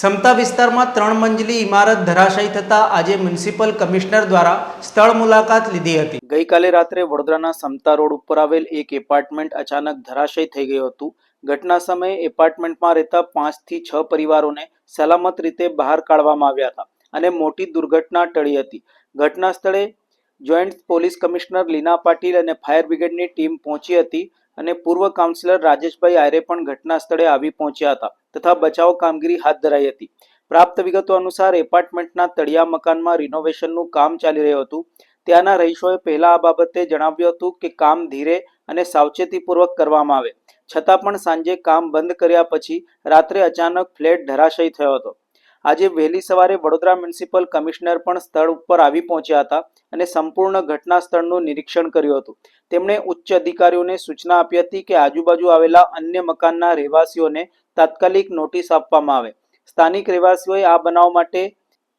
સમતા વિસ્તારમાં ત્રણ મંજિલી ઇમારત ધરાશાયી થતાં આજે મ્યુનિસિપલ કમિશનર દ્વારા સ્થળ મુલાકાત લીધી હતી. ગઈકાલે રાત્રે વડોદરાના સમતા રોડ ઉપર આવેલ એક એપાર્ટમેન્ટ અચાનક ધરાશયી થઈ ગયું હતું. ઘટના સમયે એપાર્ટમેન્ટમાં રહેતા પાંચથી છ પરિવારોને સલામત રીતે બહાર કાઢવામાં આવ્યા હતા અને મોટી દુર્ઘટના ટળી હતી. ઘટના સ્થળે joint police commissioner Leena Patil અને ફાયર બ્રિગેડની ટીમ પહોંચી હતી અને પૂર્વ કાઉન્સિલર રાજેશભાઈ આયરે પણ ઘટના સ્થળે આવી પહોંચ્યા હતા. તથા બચાવ કામગીરી હાથ ધરાઈ હતી. પ્રાપ્ત વિગતો અનુસાર એપાર્ટમેન્ટના તળિયા મકાનમાં રિનોવેશનનું કામ ચાલી રહ્યું હતું. ત્યાંના રહીશોએ પહેલા આ બાબતે જણાવ્યું હતું કે કામ ધીરે અને સાવચેતીપૂર્વક કરવામાં આવે. છતાં પણ સાંજે કામ બંધ કર્યા પછી રાત્રે અચાનક ફ્લેટ ધરાશયી થયો હતો. આજે વહેલી સવારે વડોદરા મ્યુનિસિપલ કમિશનર પણ સ્થળ ઉપર આવી પહોંચ્યા હતા અને સંપૂર્ણ ઘટના સ્થળનું નિરીક્ષણ કર્યું હતું. તેમણે ઉચ્ચ અધિકારીઓને સૂચના આપી હતી કે આજુબાજુ આવેલા અન્ય મકાનના રહેવાસીઓને તાત્કાલિક નોટિસ આપવામાં આવે. સ્થાનિક રહેવાસીઓએ આ બનાવ માટે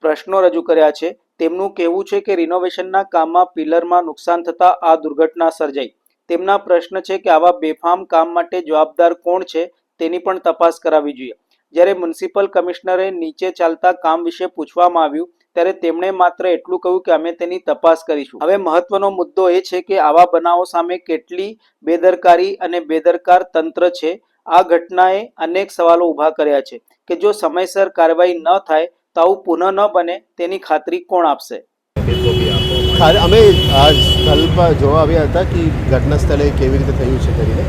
પ્રશ્નો રજૂ કર્યા છે. તેમનું કહેવું છે કે રિનોવેશનના કામમાં પિલરમાં નુકસાન થતાં આ દુર્ઘટના સર્જાઈ. તેમના પ્રશ્ન છે કે આવા બેફામ કામ માટે જવાબદાર કોણ છે તેની પણ તપાસ કરાવી જોઈએ. જ્યારે મ્યુનિસિપલ કમિશનરે નીચે ચાલતા કામ વિશે પૂછવામાં આવ્યું, ત્યારે તેમણે માત્ર એટલું કહ્યું કે અમે તેની તપાસ કરીશું. હવે મહત્વનો મુદ્દો એ છે કે આવા બનાવો સામે કેટલી બેદરકારી અને બેદરકાર તંત્ર છે. આ ઘટનાએ અનેક સવાલો ઊભા કર્યા છે કે જો સમયસર કાર્યવાહી ન થાય, તો આવું પુનઃ ન બને તેની ખાતરી કોણ આપશે? અમે આ જોવા આવ્યા હતા કે ઘટના સ્થળે કેવી રીતે થયું છે કરીને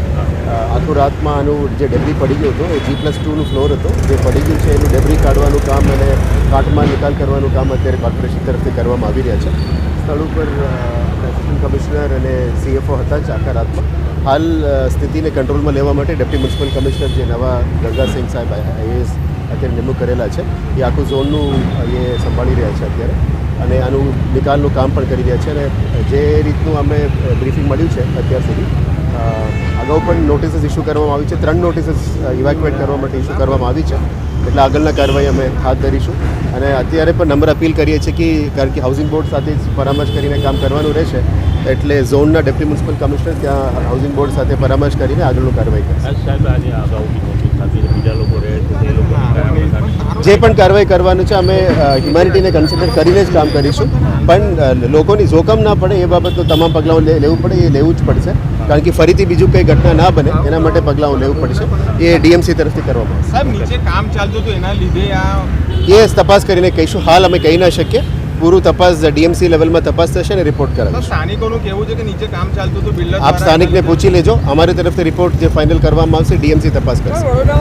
આખું રાતમાં આનું જે ડેબ્રી પડી ગયો હતો એ જી પ્લસ ટુનું ફ્લોર હતો જે પડી ગયું છે એનું ડેબ્રી કાઢવાનું કામ અને કાટમાં નિકાલ કરવાનું કામ અત્યારે કોર્પોરેશન તરફથી કરવામાં આવી રહ્યા છે સ્થળ ઉપર એસિસ્ટન્ટ કમિશનર અને સીએફઓ હતા જ આખા રાતમાં હાલ સ્થિતિને કંટ્રોલમાં લેવા માટે ડેપ્ટી મ્યુનિસિપલ કમિશનર જે નવા ગંગાસિંહ સાહેબ આઈએએસ અત્યારે નિમણૂક કરેલા છે એ આખું ઝોનનું એ સંભાળી રહ્યા છે અત્યારે અને આનું નિકાલનું કામ પણ કરી રહ્યા છે અને જે રીતનું અમે બ્રીફિંગ મળ્યું છે અત્યાર સુધી અગાઉ પણ નોટિસીસ ઇસ્યુ કરવામાં આવી છે. ત્રણ નોટિસીસ ઇવેક્યુએટ કરવા માટે ઇસ્યુ કરવામાં આવી છે. એટલે આગળના કાર્યવાહી અમે હાથ ધરીશું. અને અત્યારે પણ નંબર અપીલ કરીએ છીએ કે કારણ કે હાઉસિંગ બોર્ડ સાથે જ પરામર્શ કરીને કામ કરવાનું રહેશે એટલે ઝોનના ડેપ્યુટી મ્યુનિસિપલ કમિશનર ત્યાં હાઉસિંગ બોર્ડ સાથે પરામર્શ કરીને આગળનું કાર્યવાહી કરશે. સાહેબ આજે અગાઉ બીજા લોકો રહે છે તે લોકો જે પણ કાર્યવાહી કરવાનું છે અમે હ્યુમેનિટીને કન્સિડર કરીને જ કામ કરીશું. પણ લોકોની જોખમ ના પડે એ બાબતનું તમામ પગલાઓ લેવું પડે એ લેવું જ પડશે. કારણ કે ફરીથી બીજું કંઈ ઘટના ના બને એના માટે પગલાઓ લેવું પડશે. એ ડીએમસી તરફથી કરવામાં આવશે. સાહેબ નીચે કામ ચાલતું હતું એના લીધે આ એ તપાસ કરીને કહીશું. હાલ અમે કહી ના શકીએ. પૂરું તપાસ ડીએમસી લેવલમાં તપાસ થશે અને રિપોર્ટ કરાવશે. સ્થાનિકોનું કહેવું છે કે નીચે કામ ચાલતું હતું બિલ્ડર આપ સ્થાનિકને પૂછી લેજો. અમારી તરફથી રિપોર્ટ જે ફાઇનલ કરવામાં આવશે ડીએમસી તપાસ કરશે.